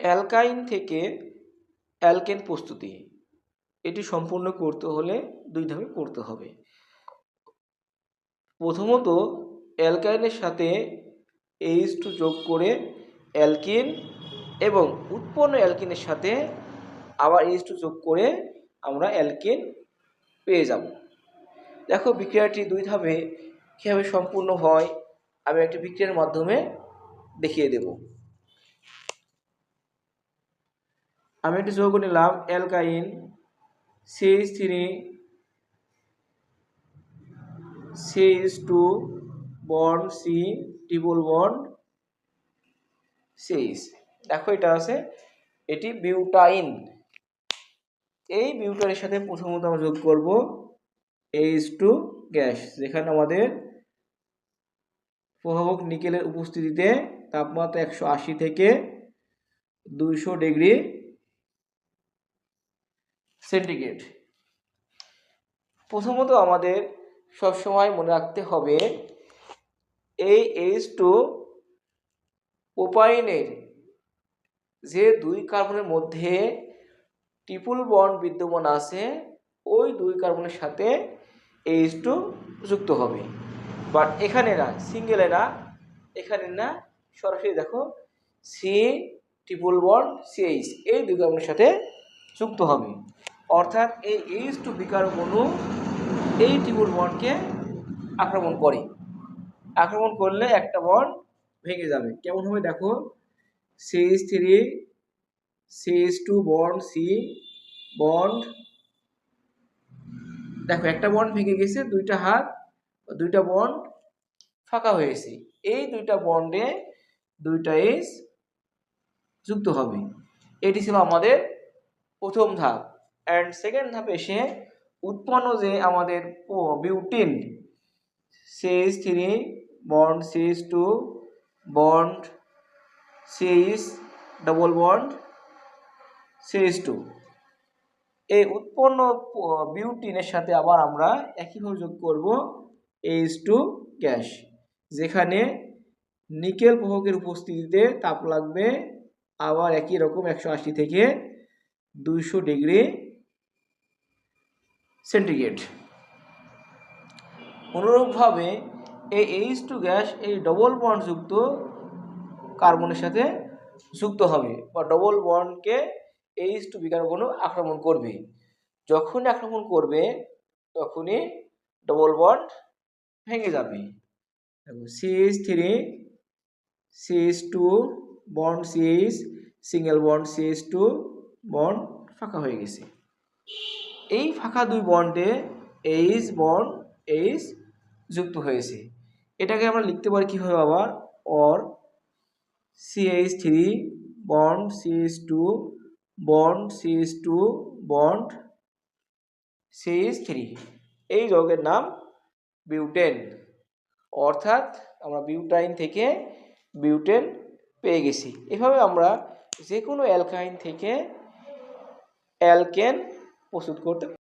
অ্যালকাইন থেকে অ্যালকেন প্রস্তুতি। এটি সম্পূর্ণ করতে হলে দুই ধাপে করতে হবে। প্রথমত, অ্যালকাইনের সাথে এইচ টু যোগ করে অ্যালকিন এবং উৎপন্ন অ্যালকিনের সাথে আবার এইচ টু যোগ করে আমরা অ্যালকিন পেয়ে যাব। দেখো, বিক্রিয়াটি দুই ধাপে কীভাবে সম্পূর্ণ হয়, আমি একটি বিক্রিয়ার মাধ্যমে দেখিয়ে দেব। আমি একটি যোগ নিলাম, alkyne CH three CH two bond C triple bond CH দেখো এটা আছে, এটি বিউটাইন। এই বিউটাইনের সাথে প্রথমত আমরা যোগ করব এইচ টু গ্যাস যেখানে আমাদের প্রভাবক নিকেলের উপস্থিতিতে তাপমাত্রা একশো আশি থেকে দুইশো ডিগ্রি সেন্টিগ্রেড প্রথমত আমাদের সবসময় মনে রাখতে হবে এই এইচ টু ওপাইনের যে দুই কার্বনের মধ্যে ট্রিপল বন্ড বিদ্যমান আছে, ওই দুই কার্বনের সাথে এইচ টু যুক্ত হবে। বাট এখানে না সিঙ্গেলে না, এখানে না, সরাসরি দেখো সি ট্রিপল বন্ড সিএইচ এই দুই কার্বনের সাথে যুক্ত হবে। অর্থাৎ এই এইচ টু বিকারক অণু এই ট্রিপল বন্ডকে আক্রমণ করে। আক্রমণ করলে একটা বন্ড ভেঙে যাবে। কেমন হবে দেখো? CH three CH two bond C bond দেখো, একটা বন্ড ভেঙে গেছে, দুইটা হাত, দুইটা বন্ড ফাঁকা হয়েছে এই দুইটা বন্ডে দুইটা এইচ যুক্ত হবে। এটি ছিল আমাদের প্রথম ধাপ। অ্যান্ড সেকেন্ড ধাপ এসে উৎপন্ন যে আমাদের butene CH three, bond CH two, bond CH double bond CH two. এই উৎপন্ন বিউটিনের সাথে আবার আমরা একইভাবে যোগ করব এইচ টু গ্যাস, যেখানে নিকেল প্রভাবের উপস্থিতিতে তাপ লাগবে আবার একই রকম একশো আশি থেকে দুইশো ডিগ্রি সেন্টিগ্রেড। অনুরূপভাবে এই এইচ টু গ্যাস এই ডবল বন্ডযুক্ত কার্বনের সাথে যুক্ত হবে বা ডবল বন্ডকে এইচ টু বিকারগুলো আক্রমণ করবে। যখনই আক্রমণ করবে, তখনই ডবল বন্ড ভেঙে যাবে। CH three CH two bond CH single bond CH two bond ফাঁকা হয়ে গেছে। এই ফাঁকা দুই বন্ডে এইচ বন্ড এইচ যুক্ত হয়েছে। এটাকে আমরা লিখতে পারি কীভাবে আবার or CH three bond CH two bond CH two bond CH three এই যৌগের নাম বিউটেন অর্থাৎ আমরা বিউটাইন থেকে বিউটেন পেয়ে গেছি। এভাবে আমরা যে কোনো অ্যালকাইন থেকে অ্যালকেন প্রস্তুত করতে